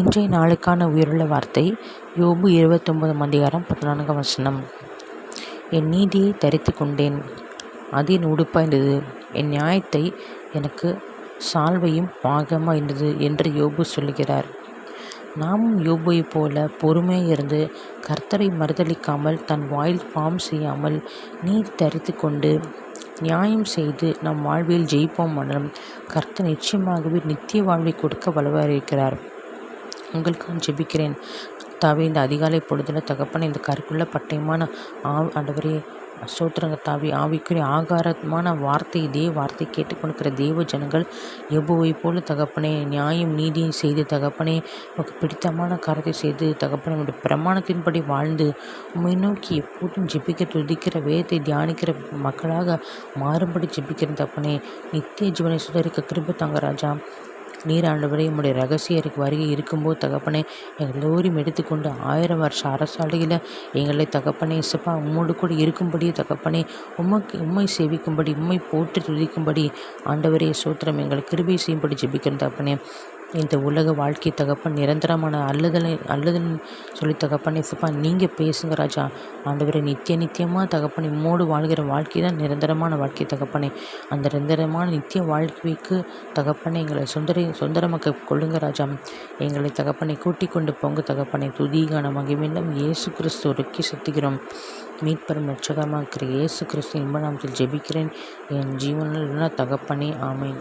இன்றைய நாளுக்கான உயிருள்ள வார்த்தை யோபு இருபத்தொன்பது அதிகாரம் பதினான்காம் வசனம். என் நீதியை தரித்து கொண்டேன் அது என் உடுப்பாய்ந்தது என் நியாயத்தை எனக்கு சால்வையும் பாகமாக இருந்தது என்று யோபு சொல்லுகிறார். நாமும் யோபுவைப் போல பொறுமையாக இருந்து கர்த்தரை மறுதளிக்காமல் தன் வாயில் பாம் செய்யாமல் நீதி தரித்து கொண்டு நியாயம் செய்து நம் வாழ்வில் ஜெயிப்போம் மனம் கர்த்தர் நிச்சயமாகவே நித்திய வாழ்வை கொடுக்க வலுவாக இருக்கிறார் உங்களுக்காக ஜெபிக்கிறேன். கர்த்தாவே இந்த அதிகாலை பொழுதில் தகப்பனே இந்த கருக்குள்ள பட்டயமான ஆ ஆண்டவரே சோத்திரங்க தாவி ஆவிக்குரிய ஆகாரமான வார்த்தை இதே வார்த்தை கேட்டுக்கொண்டிருக்கிற தெய்வ ஜனங்கள் எவ்வளவை போல தகப்பனே நியாயம் நீதியும் செய்து தகப்பனே உனக்கு பிடித்தமான காரத்தை செய்து தகப்பனே பிரமாணத்தின்படி வாழ்ந்து உண்மை நோக்கி எப்போதும் ஜெபிக்க துதிக்கிற வேதத்தை தியானிக்கிற மக்களாக மாறும்படி ஜெபிக்கிற தகப்பனே. நித்திய ஜீவனை சுதரிக்க கிருப தாங்க ராஜா. நீர் ஆண்டவரே உம்முடைய ரகசிய வருகை இருக்கும்போது தகப்பனே எங்கள் எல்லோரையும் எடுத்துக்கொண்டு ஆயிரம் வருஷ அரசாலையில் எங்களை தகப்பனே இசப்பா உம்மோடு கூட இருக்கும்படி தகப்பனே உமக்கு உம்மை சேவிக்கும்படி உம்மை போற்றி துதிக்கும்படி ஆண்டவரே சூத்திரம் எங்களை கிருபை செய்யும்படி ஜெபிக்கிறோம் தகப்பனே. இந்த உலக வாழ்க்கை தகப்பன் நிரந்தரமான அல்லுதலை அல்லதுன்னு சொல்லி தகப்பன் இசப்பா நீங்கள் பேசுங்க ராஜா. ஆண்டவரை நித்திய நித்தியமாக தகப்பனை மூடு வாழ்கிற வாழ்க்கை தான் நிரந்தரமான வாழ்க்கை தகப்பனை. அந்த நிரந்தரமான நித்திய வாழ்க்கைக்கு தகப்பனை எங்களை சுந்தரி சொந்தரமாக்க கொள்ளுங்க ராஜா. எங்களை தகப்பனை கூட்டிக் கொண்டு போங்க தகப்பனை. துதிகான மகிமில்லம் இயேசு கிறிஸ்து ஒருக்கி சுத்துகிறோம் மீட்பெரும் ரட்சகமாக இருக்கிற இயேசு கிறிஸ்து இன்ப நாமத்தில் ஜெபிக்கிறேன். என் ஜீவனில் தகப்பனே ஆமை